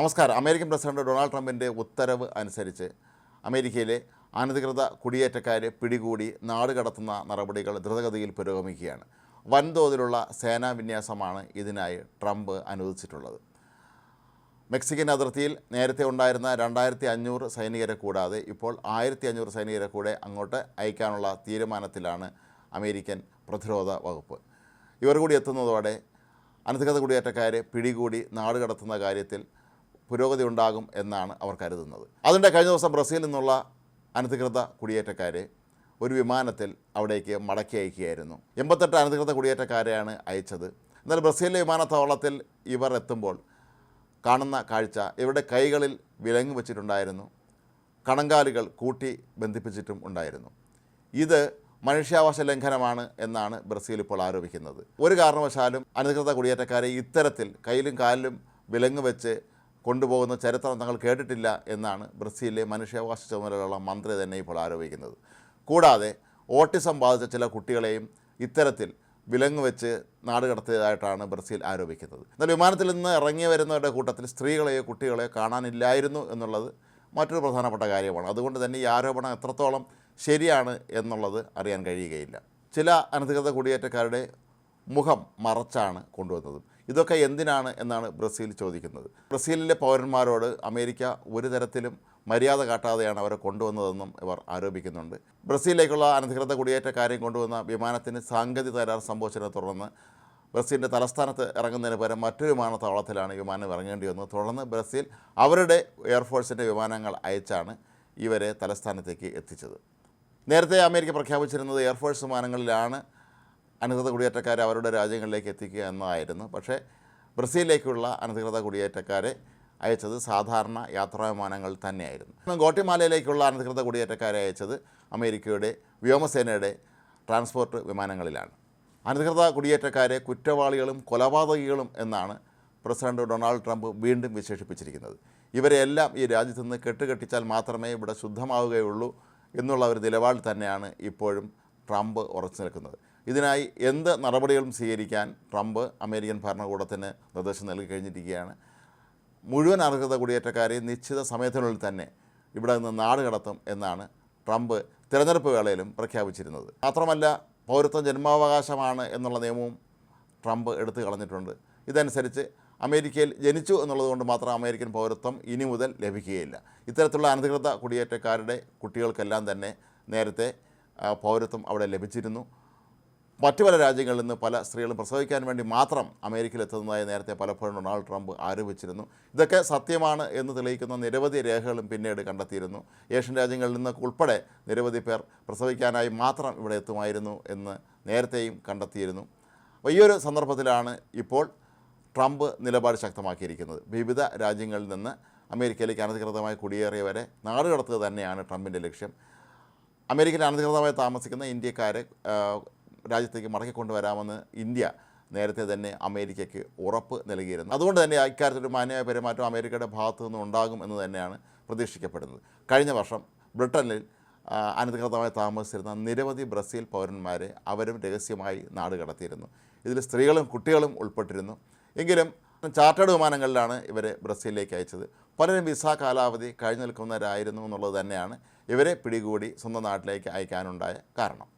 നമസ്കാരം. American president Donald ട്രംപിന്റെ ഉത്തരവ് അനുസരിച്ച് അമേരിക്കയിലെ അനധികൃത കുടിയേറ്റക്കാരെ പിടികൂടി നാട് കടത്തുന്ന നടപടികൾ ദ്രുതഗതിയിൽ പുരോഗമിക്കുകയാണ്. വൻതോതിലുള്ള സേനാ വിന്യാസമാണ് ഇതിനായി ട്രംപ് അനുവദിച്ചിട്ടുള്ളത്. മെക്സിക്കൻ അതിർത്തിയിൽ നേരത്തെ ഉണ്ടായിരുന്ന രണ്ടായിരത്തി അഞ്ഞൂറ് സൈനികരെ കൂടാതെ ഇപ്പോൾ ആയിരത്തി അഞ്ഞൂറ് സൈനികരെ കൂടെ അങ്ങോട്ട് അയക്കാനുള്ള തീരുമാനത്തിലാണ് അമേരിക്കൻ പ്രതിരോധ വകുപ്പ്. ഇവർ കൂടി എത്തുന്നതോടെ അനധികൃത കുടിയേറ്റക്കാരെ പിടികൂടി നാട് കടത്തുന്ന കാര്യത്തിൽ പുരോഗതി ഉണ്ടാകും എന്നാണ് അവർ കരുതുന്നത്. അതിന്റെ കഴിഞ്ഞ ദിവസം ബ്രസീലിൽ നിന്നുള്ള അനധികൃത കുടിയേറ്റക്കാരെ ഒരു വിമാനത്തിൽ അവിടേക്ക് മടക്കി അയക്കുകയായിരുന്നു. എൺപത്തെട്ട് അനധികൃത കുടിയേറ്റക്കാരെയാണ് അയച്ചത്. എന്നാൽ ബ്രസീലിലെ വിമാനത്താവളത്തിൽ ഇവർ എത്തുമ്പോൾ കാണുന്ന കാഴ്ച ഇവരുടെ കൈകളിൽ വിലങ്ങ് വെച്ചിട്ടുണ്ടായിരുന്നു. കണങ്കാലുകൾ കൂട്ടി ബന്ധിപ്പിച്ചിട്ടും ഉണ്ടായിരുന്നു. ഇത് മനുഷ്യാവകാശ ലംഘനമാണ് എന്നാണ് ബ്രസീൽ ഇപ്പോൾ ആരോപിക്കുന്നത്. ഒരു കാരണവശാലും അനധികൃത കുടിയേറ്റക്കാരെ ഇത്തരത്തിൽ കയ്യിലും കാലിലും വിലങ്ങ് വെച്ച് കൊണ്ടുപോകുന്ന ചരിത്രം തങ്ങൾ കേട്ടിട്ടില്ല എന്നാണ് ബ്രസീലിലെ മനുഷ്യാവകാശ ചുമതലയുള്ള മന്ത്രി തന്നെ ഇപ്പോൾ ആരോപിക്കുന്നത്. കൂടാതെ ഓട്ടിസം ബാധിച്ച ചില കുട്ടികളെയും ഇത്തരത്തിൽ വിലങ്ങ് വെച്ച് നാട് കടത്തിയതായിട്ടാണ് ബ്രസീൽ ആരോപിക്കുന്നത്. എന്നാൽ വിമാനത്തിൽ നിന്ന് ഇറങ്ങി വരുന്നവരുടെ കൂട്ടത്തിൽ സ്ത്രീകളെയോ കുട്ടികളെയോ കാണാനില്ലായിരുന്നു എന്നുള്ളത് മറ്റൊരു പ്രധാനപ്പെട്ട കാര്യമാണ്. അതുകൊണ്ട് തന്നെ ഈ ആരോപണം എത്രത്തോളം ശരിയാണ് എന്നുള്ളത് അറിയാൻ കഴിയുകയില്ല. ചില അനധികൃത കുടിയേറ്റക്കാരുടെ മുഖം മറച്ചാണ് കൊണ്ടുവന്നത്. ഇതൊക്കെ എന്തിനാണ് എന്നാണ് ബ്രസീൽ ചോദിക്കുന്നത്. ബ്രസീലിലെ പൗരന്മാരോട് അമേരിക്ക ഒരു തരത്തിലും മര്യാദ കാട്ടാതെയാണ് അവരെ കൊണ്ടുവന്നതെന്നും ഇവർ ആരോപിക്കുന്നുണ്ട്. ബ്രസീലിലേക്കുള്ള അനധികൃത കുടിയേറ്റക്കാരെയും കൊണ്ടുവന്ന വിമാനത്തിന് സാങ്കേതിക തകരാർ സംഭവിച്ചതിനെ തുടർന്ന് ബ്രസീലിന്റെ തലസ്ഥാനത്ത് ഇറങ്ങുന്നതിന് പകരം മറ്റൊരു വിമാനത്താവളത്തിലാണ് വിമാനം ഇറങ്ങേണ്ടി വന്നത്. തുടർന്ന് ബ്രസീൽ അവരുടെ എയർഫോഴ്സിന്റെ വിമാനങ്ങൾ അയച്ചാണ് ഇവരെ തലസ്ഥാനത്തേക്ക് എത്തിച്ചത്. നേരത്തെ അമേരിക്ക പ്രഖ്യാപിച്ചിരുന്നത് എയർഫോഴ്സ് വിമാനങ്ങളിലാണ് അനധികൃത കുടിയേറ്റക്കാരെ അവരുടെ രാജ്യങ്ങളിലേക്ക് എത്തിക്കുക എന്നതായിരുന്നു പക്ഷേ ബ്രസീലിലേക്കുള്ള അനധികൃത കുടിയേറ്റക്കാരെ അയച്ചത് സാധാരണ യാത്രാ വിമാനങ്ങൾ തന്നെയായിരുന്നു. ഗോട്ടിമാലയിലേക്കുള്ള അനധികൃത കുടിയേറ്റക്കാരെ അയച്ചത് അമേരിക്കയുടെ വ്യോമസേനയുടെ ട്രാൻസ്പോർട്ട് വിമാനങ്ങളിലാണ്. അനധികൃത കുടിയേറ്റക്കാരെ കുറ്റവാളികളും കൊലപാതകികളും എന്നാണ് പ്രസിഡന്റ് ഡൊണാൾഡ് ട്രംപ് വീണ്ടും വിശേഷിപ്പിച്ചിരിക്കുന്നത്. ഇവരെല്ലാം ഈ രാജ്യത്ത് നിന്ന് കെട്ടുകെട്ടിച്ചാൽ മാത്രമേ ഇവിടെ ശുദ്ധമാവുകയുള്ളൂ എന്നുള്ള ഒരു നിലപാടിൽ തന്നെയാണ് ഇപ്പോഴും ട്രംപ് ഉറച്ചു നിൽക്കുന്നത്. ഇതിനായി എന്ത് നടപടികളും സ്വീകരിക്കാൻ ട്രംപ് അമേരിക്കൻ ഭരണകൂടത്തിന് നിർദ്ദേശം നൽകി കഴിഞ്ഞിരിക്കുകയാണ്. മുഴുവൻ അർഹത കുടിയേറ്റക്കാരെയും നിശ്ചിത സമയത്തിനുള്ളിൽ തന്നെ ഇവിടെ നിന്ന് നാട് കടത്തും എന്നാണ് ട്രംപ് തിരഞ്ഞെടുപ്പ് വേളയിലും പ്രഖ്യാപിച്ചിരുന്നത്. മാത്രമല്ല പൗരത്വം ജന്മാവകാശമാണ് എന്നുള്ള നിയമവും ട്രംപ് എടുത്തു കളഞ്ഞിട്ടുണ്ട്. ഇതനുസരിച്ച് അമേരിക്കയിൽ ജനിച്ചു എന്നുള്ളതുകൊണ്ട് മാത്രം അമേരിക്കൻ പൗരത്വം ഇനി മുതൽ ലഭിക്കുകയില്ല. ഇത്തരത്തിലുള്ള അനധികൃത കുടിയേറ്റക്കാരുടെ കുട്ടികൾക്കെല്ലാം തന്നെ നേരത്തെ പൗരത്വം അവിടെ ലഭിച്ചിരുന്നു. മറ്റു പല രാജ്യങ്ങളിൽ നിന്ന് പല സ്ത്രീകളും പ്രസവിക്കാൻ വേണ്ടി മാത്രം അമേരിക്കയിൽ എത്തുന്നതായി നേരത്തെ പലപ്പോഴും ഡൊണാൾഡ് ട്രംപ് ആരോപിച്ചിരുന്നു. ഇതൊക്കെ സത്യമാണ് എന്ന് തെളിയിക്കുന്ന നിരവധി രേഖകളും പിന്നീട് കണ്ടെത്തിയിരുന്നു. ഏഷ്യൻ രാജ്യങ്ങളിൽ നിന്ന് ഉൾപ്പെടെ നിരവധി പേർ പ്രസവിക്കാനായി മാത്രം ഇവിടെ എത്തുമായിരുന്നു എന്ന് നേരത്തെയും കണ്ടെത്തിയിരുന്നു. അപ്പോൾ ഈ ഒരു സന്ദർഭത്തിലാണ് ഇപ്പോൾ ട്രംപ് നിലപാട് ശക്തമാക്കിയിരിക്കുന്നത്. വിവിധ രാജ്യങ്ങളിൽ നിന്ന് അമേരിക്കയിലേക്ക് അനധികൃതമായി കുടിയേറിയവരെ നാടുകടത്തുക തന്നെയാണ് ട്രംപിന്റെ ലക്ഷ്യം. അമേരിക്കയിൽ അനധികൃതമായി താമസിക്കുന്ന ഇന്ത്യക്കാരെ രാജ്യത്തേക്ക് മടക്കിക്കൊണ്ടുവരാമെന്ന് ഇന്ത്യ നേരത്തെ തന്നെ അമേരിക്കയ്ക്ക് ഉറപ്പ് നൽകിയിരുന്നു. അതുകൊണ്ട് തന്നെ ഇക്കാര്യത്തിൽ ഒരു മാന്യമായ പെരുമാറ്റം അമേരിക്കയുടെ ഭാഗത്തു നിന്ന് ഉണ്ടാകും എന്ന് തന്നെയാണ് പ്രതീക്ഷിക്കപ്പെടുന്നത്. കഴിഞ്ഞ വർഷം ബ്രിട്ടനിൽ അനധികൃതമായി താമസിച്ചിരുന്ന നിരവധി ബ്രസീൽ പൗരന്മാരെ അവരും രഹസ്യമായി നാട് കടത്തിയിരുന്നു. ഇതിൽ സ്ത്രീകളും കുട്ടികളും ഉൾപ്പെട്ടിരുന്നു. എങ്കിലും ചാർട്ടേഡ് വിമാനങ്ങളിലാണ് ഇവരെ ബ്രസീലിലേക്ക് അയച്ചത്. പലരും വിസ കാലാവധി കഴിഞ്ഞു നിൽക്കുന്നവരായിരുന്നു എന്നുള്ളത് തന്നെയാണ് ഇവരെ പിടികൂടി സ്വന്തം നാട്ടിലേക്ക് അയക്കാനുണ്ടായ കാരണം.